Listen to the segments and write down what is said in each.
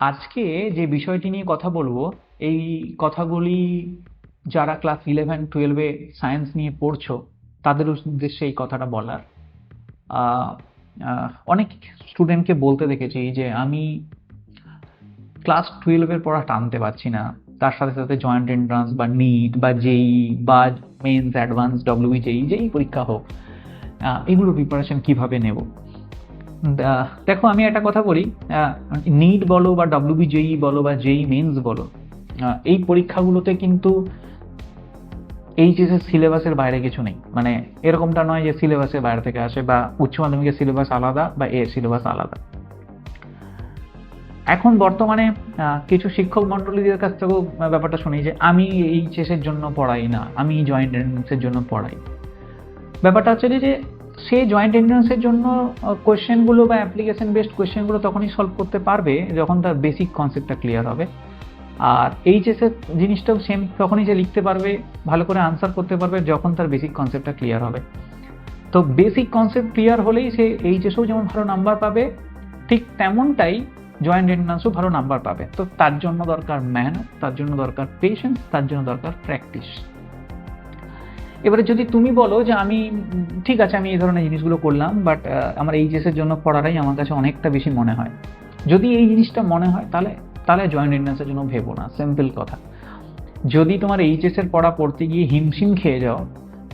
আজকে যে বিষয়টি নিয়ে কথা বলব এই কথাগুলি যারা ক্লাস ইলেভেন টুয়েলভে সায়েন্স নিয়ে পড়ছো তাদের উদ্দেশ্যে এই কথাটা বলার। অনেক স্টুডেন্টকে বলতে দেখেছি যে আমি ক্লাস টুয়েলভের পড়া টানতে পারছি না। তার সাথে সাথে জয়েন্ট এন্ট্রান্স বা নিট বা জেই বা মেন্স অ্যাডভান্স ডব্লিউবি জেই যেই পরীক্ষা হোক আহ, এগুলো প্রিপারেশন কীভাবে নেব? দেখো, আমি একটা কথা বলি নিট বলো বা ডব্লিউবি জেই বলো বা জেই মেন্স বলো এই পরীক্ষাগুলোতে কিন্তু এইচএস এর সিলেবাসের বাইরে কিছু নেই। মানে এরকমটা নয় যে সিলেবাসের বাইরে থেকে আসে বা উচ্চ মাধ্যমিকের সিলেবাস আলাদা বা এর সিলেবাস আলাদা। এখন বর্তমানে কিছু শিক্ষক মণ্ডলীদের কাছ থেকেও ব্যাপারটা শুনি যে আমি এইচএস এর জন্য পড়াই না, আমি জয়েন্ট এন্ট্রান্সের জন্য পড়াই। ব্যাপারটা হচ্ছে যে সে জয়েন্ট এন্ট্রান্সের জন্য কোয়েশ্চেনগুলো বা অ্যাপ্লিকেশন বেসড কোয়েশ্চেনগুলো তখনই সলভ করতে পারবে যখন তার বেসিক কনসেপ্টটা ক্লিয়ার হবে। আর এইচএসের জিনিসটাও সেম তখনই সে লিখতে পারবে, ভালো করে আনসার করতে পারবে যখন তার বেসিক কনসেপ্টটা ক্লিয়ার হবে। তো বেসিক কনসেপ্ট ক্লিয়ার হলেই সে এইচএসও যেমন ভালো নাম্বার পাবে, ঠিক তেমনটাই জয়েন্ট এন্ট্রান্সও ভালো নাম্বার পাবে। তো তার জন্য দরকার মেহনত তার জন্য দরকার পেশেন্স তার জন্য দরকার প্র্যাকটিস এবারে যদি তুমি বলো যে আমি, ঠিক আছে, আমি এই ধরনের জিনিসগুলো করলাম বাট আমার এইচএস এর জন্য পড়াটাই আমার কাছে অনেকটা বেশি মনে হয়। যদি এই জিনিসটা মনে হয়, তাহলে তাহলে জয়েন্ট এন্ট্রান্সের জন্য ভেবো না সিম্পল কথা। যদি তোমার এইচএস এর পড়া পড়তে গিয়ে হিমশিম খেয়ে যাও,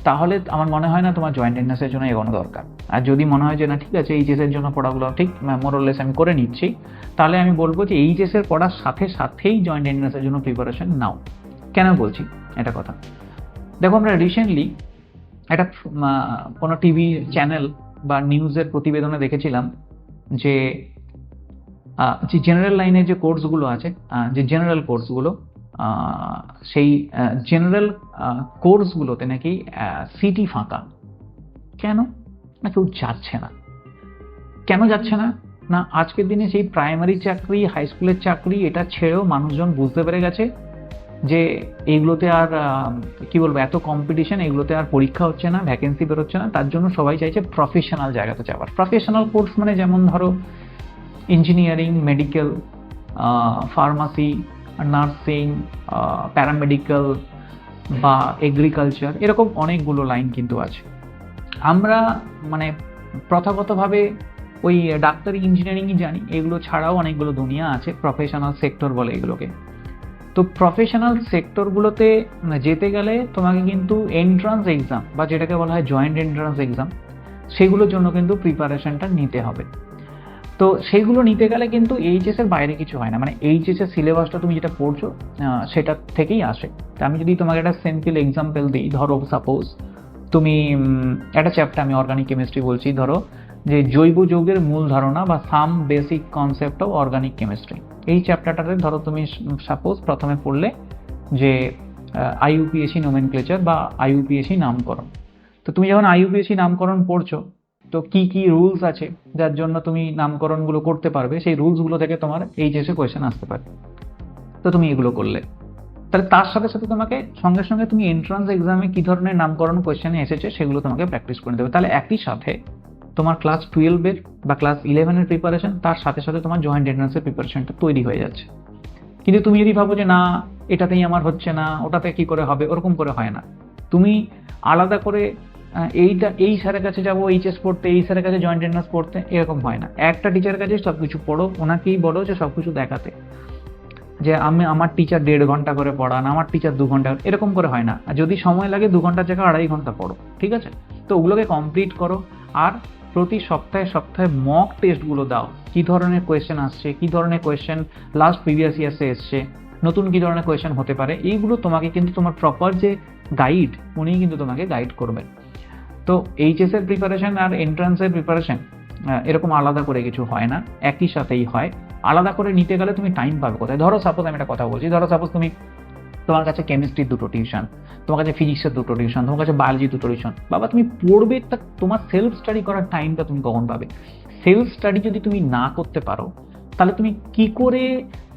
তাহলে আমার মনে হয় না তোমার জয়েন্ট এন্ট্রান্সের জন্য এগোনো দরকার। আর যদি মনে হয় যে না, ঠিক আছে এইচএস এর জন্য পড়াগুলো ঠিক মোরলেস আমি করে নিচ্ছি, তাহলে আমি বলব যে এইচএস এর পড়ার সাথে সাথেই জয়েন্ট এন্ট্রান্সের জন্য প্রিপারেশন নাও। কেন বলছি? এটা কথা। দেখো, আমরা রিসেন্টলি একটা কোনো টিভি চ্যানেল বা নিউজের প্রতিবেদনে দেখেছিলাম যে যে জেনারেল লাইনে যে কোর্সগুলো আছে যে জেনারেল কোর্সগুলো সেই জেনারেল কোর্সগুলোতে নাকি সিটি ফাঁকা। কেন? না কেউ যাচ্ছে না। কেন যাচ্ছে না? না, আজকের দিনে সেই প্রাইমারি চাকরি হাই স্কুলের চাকরি, এটা ছেড়েও মানুষজন বুঝতে পেরে গেছে। যে এইগুলোতে আর কি বলব এত কম্পিটিশন এগুলোতে আর পরীক্ষা হচ্ছে না ভ্যাকেন্সি বেরোচ্ছে না তার জন্য সবাই চাইছে প্রফেশনাল জায়গাতে যাওয়ার। প্রফেশনাল কোর্স মানে যেমন ধরো engineering medical pharmacy nursing paramedical বা এগ্রিকালচার এরকম অনেকগুলো লাইন কিন্তু আছে। আমরা মানে প্রথাগতভাবে ওই ডাক্তারি ইঞ্জিনিয়ারিংই জানি এগুলো ছাড়াও অনেকগুলো দুনিয়া আছে প্রফেশনাল সেক্টর বলে এগুলোকে। তো প্রফেশনাল সেক্টরগুলোতে যেতে গেলে তোমাকে কিন্তু এন্ট্রান্স এক্সাম বা যেটাকে বলা হয় জয়েন্ট এন্ট্রান্স এক্সাম সেগুলোর জন্য কিন্তু প্রিপারেশনটা নিতে হবে। তো সেইগুলো নিতে গেলে কিন্তু এইচএসের বাইরে কিছু হয় না। মানে এইচএসের সিলেবাসটা তুমি যেটা পড়ছো সেটা থেকেই আসে। আমি যদি তোমাকে একটা সিম্পল এক্সাম্পল দিই, ধরো সাপোজ তুমি একটা চ্যাপ্টার আমি অর্গানিক কেমিস্ট্রি বলছি, ধরো যে জৈব যৌগের মূল ধারণা বা some basic concept of organic chemistry এই চ্যাপ্টারটাতে ধরো তুমি সাপোজ প্রথমে পড়লে যে আইইউপিএসি নোমেনক্লেচার বা আইইউপিএসি নামকরণ। তো তুমি যখন আইইউপিএসি নামকরণ পড়ছো, তো কি কি রুলস আছে যার জন্য তুমি নামকরণগুলো করতে পারবে? সেই রুলসগুলো থেকে তোমার এইচএসে কোয়েশ্চেন আসতে পারে। তো তুমি এগুলো করলে। তাহলে তার সাথে সাথে তোমাকে সঙ্গে সঙ্গে তুমি এন্ট্রান্স এক্সামে কি ধরনের নামকরণ কোয়েশ্চেনে এসেছে সেগুলো তোমাকে প্র্যাকটিস করে দেবে। তাহলে একই সাথে তোমার ক্লাস টুয়েলভের বা ক্লাস ইলেভেনের প্রিপারেশন তার সাথে সাথে তোমার জয়েন্ট এন্ট্রান্সের প্রিপারেশনটা তৈরি হয়ে যাচ্ছে। কিন্তু তুমি যদি ভাবো যে না, এটাতেই আমার হচ্ছে না, ওটাতে কি করে হবে, ওরকম করে হয় না। তুমি আলাদা করে এইটা, এই স্যারের কাছে যাব এইচএস পড়তে, এই স্যারের কাছে জয়েন্ট এন্ট্রান্স পড়তে, এরকম হয় না। একটা টিচারের কাছে সব কিছু পড়ো, ওনাকেই বলো যে সব কিছু দেখাতে। যে আমি, আমার টিচার দেড় ঘণ্টা করে পড়ান, আমার টিচার দু ঘণ্টা, এরকম করে হয় না। আর যদি সময় লাগে, দু ঘণ্টার জায়গায় আড়াই ঘণ্টা পড়ো, ঠিক আছে? তো ওগুলোকে কমপ্লিট করো। আর প্রতি সপ্তাহে সপ্তাহে মক টেস্টগুলো দাও। কি ধরনের কোয়েশ্চেন আসছে, কি ধরনের কোয়েশ্চেন লাস্ট প্রিভিয়াস ইয়ার্সে এসছে, নতুন কি ধরনের কোয়েশ্চেন হতে পারে, এইগুলো তোমাকে কিন্তু তোমার প্রপার যে গাইড উনিই কিন্তু তোমাকে গাইড করবেন। তো এইচএস এর প্রিপারেশন আর এন্ট্রান্সের প্রিপারেশন এরকম আলাদা করে কিছু হয় না, একই সাথেই হয়। আলাদা করে নিতে গেলে তুমি টাইম পাবে কোথায়? ধরো সাপোজ আমি একটা কথা বলছি, ধরো সাপোজ তুমি তোমার কাছে কেমিস্ট্রির দুটো টিউশন তোমার কাছে ফিজিক্সের দুটো টিউশন তোমার কাছে বায়োলজি দুটো টিউশন বাবা, তুমি পড়বে, তা তোমার সেলফ স্টাডি করার টাইমটা তুমি কখন পাবে? সেলফ স্টাডি যদি তুমি না করতে পারো, তাহলে তুমি কি করে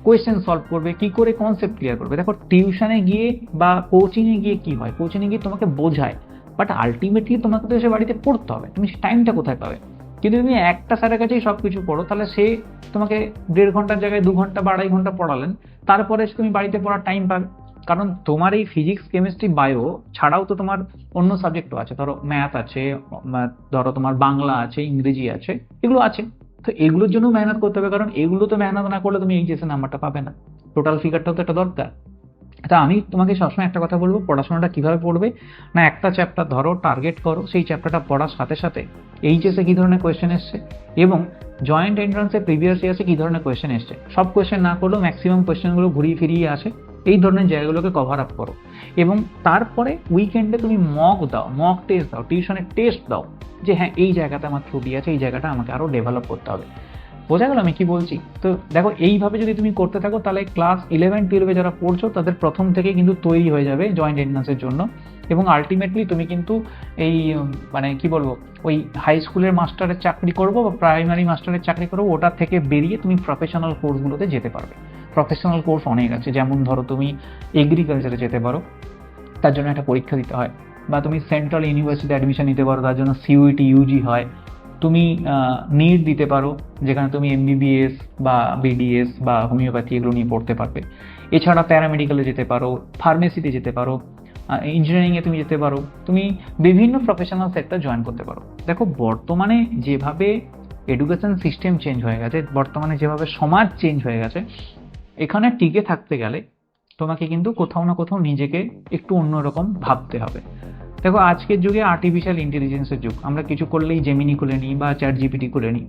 কোয়েশ্চেন সলভ করবে, কি করে কনসেপ্ট ক্লিয়ার করবে? দেখো টিউশনে গিয়ে বা কোচিংয়ে গিয়ে কি হয়? কোচিংয়ে গিয়ে তোমাকে বোঝায় বাট আলটিমেটলি তোমাকে তো এসে বাড়িতে পড়তে হবে। তুমি টাইমটা কোথায় পাবে? কিন্তু তুমি একটা স্যারের কাছেই সব কিছু পড়ো, তাহলে সে তোমাকে দেড় ঘণ্টার জায়গায় দু ঘণ্টা বা আড়াই ঘণ্টা পড়ালেন, তারপরে তুমি বাড়িতে পড়ার টাইম পাবে। কারণ তোমার এই ফিজিক্স কেমিস্ট্রি বায়ো ছাড়াও তো তোমার অন্য সাবজেক্টও আছে। ধরো ম্যাথ আছে ধরো তোমার বাংলা আছে, ইংরেজি আছে, এগুলো আছে। তো এগুলোর জন্য মেহনত করতে হবে, কারণ এগুলো তো মেহনত না করলে তুমি এইচএস এর নাম্বারটা পাবে না। টোটাল ফিগারটাও তো একটা দরকার। তা আমি তোমাকে সবসময় একটা কথা বলব, পড়াশোনাটা কীভাবে পড়বে? না, একটা চ্যাপ্টার ধরো টার্গেট করো, সেই চ্যাপ্টারটা পড়ার সাথে সাথে এইচএসে কী ধরনের কোয়েশ্চেন এসছে এবং জয়েন্ট এন্ট্রান্সে প্রিভিয়াস ইয়ার্সে কী ধরনের কোয়েশ্চেন এসছে? সব কোয়েশ্চেন না করলেও ম্যাক্সিমাম কোয়েশ্চেনগুলো ঘুরিয়ে ফিরিয়ে আসে। এই ধরনের জায়গাগুলোকে কভার আপ করো। এবং তারপরে উইকেন্ডে তুমি মক দাও মক টেস্ট দাও টিউশনের টেস্ট দাও যে হ্যাঁ এই জায়গাতে আমার ত্রুটি আছে, এই জায়গাটা আমাকে আরও ডেভেলপ করতে হবে। বোঝা গেল আমি কি বলছি? তো দেখো, এইভাবে যদি তুমি করতে থাকো, তাহলে ক্লাস ইলেভেন টুয়েলভে যারা পড়ছো, তাদের প্রথম থেকে কিন্তু তৈরি হয়ে যাবে জয়েন্ট এন্ট্রান্সের জন্য। এবং আলটিমেটলি তুমি কিন্তু এই মানে কি বলব, ওই হাই স্কুলের মাস্টারের চাকরি করব বা প্রাইমারি মাস্টারের চাকরি করব ওটার থেকে বেরিয়ে তুমি প্রফেশনাল কোর্সগুলোতে যেতে পারবে। প্রফেশনাল কোর্স অনেক আছে। যেমন ধরো তুমি এগ্রিকালচারে যেতে পারো, তার জন্য একটা পরীক্ষা দিতে হয়। বা তুমি সেন্ট্রাল ইউনিভার্সিটি অ্যাডমিশন নিতে পারো, তার জন্য সিউইটি ইউজি হয়। তুমি নিট দিতে পারো, যেখানে তুমি এমবিবিএস বা বিডিএস বা হোমিওপ্যাথি এগুলো নিয়ে পড়তে পারবে। এছাড়া প্যারামেডিক্যালে যেতে পারো ফার্মেসিতে যেতে পারো ইঞ্জিনিয়ারিংয়ে তুমি যেতে পারো। তুমি বিভিন্ন প্রফেশনাল সেক্টর জয়েন করতে পারো। দেখো, বর্তমানে যেভাবে এডুকেশন সিস্টেম চেঞ্জ হয়ে গেছে, বর্তমানে যেভাবে সমাজ চেঞ্জ হয়ে গেছে এখানে টিকে থাকতে গেলে তোমাকে কিন্তু কোথাও না কোথাও নিজেকে একটু অন্যরকম ভাবতে হবে। দেখো, আজকের যুগে আর্টিফিশিয়াল ইন্টেলিজেন্সের যুগ। আমরা কিছু করলেই জেমিনি খুলে নিই বা চ্যাট জিপিটি করে নিই।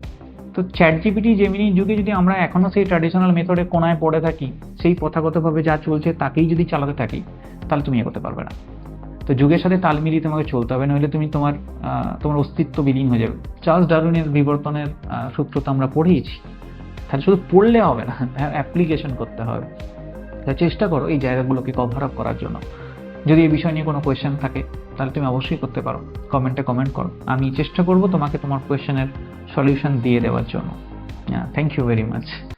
তো চ্যাট জিপিটি জেমিনির যুগে যদি আমরা এখনও সেই ট্র্যাডিশনাল মেথডে কোনায় পড়ে থাকি, সেই প্রথাগতভাবে যা চলছে তাকেই যদি চালাতে থাকি, তাহলে তুমি এগোতে পারবে না। তো যুগের সাথে তাল মিলিয়ে তোমাকে চলতে হবে, নইলে তুমি তোমার তোমার অস্তিত্ব বিলীন হয়ে যাবে। চার্লস ডারউইনের বিবর্তনের সূত্র তো আমরা পড়িয়েছি তাহলে শুধু পড়লে হবে না অ্যাপ্লিকেশন করতে হবে। তাই চেষ্টা করো এই জায়গাগুলোকে কভার আপ করার জন্য। যদি এই বিষয় নিয়ে কোনো কোয়েশ্চেন থাকে, তাহলে তুমি অবশ্যই করতে পারো। কমেন্টে কমেন্ট করো। আমি চেষ্টা করব তোমাকে তোমার কোয়েশ্চেনের সলিউশন দিয়ে দেওয়ার জন্য। Thank you very much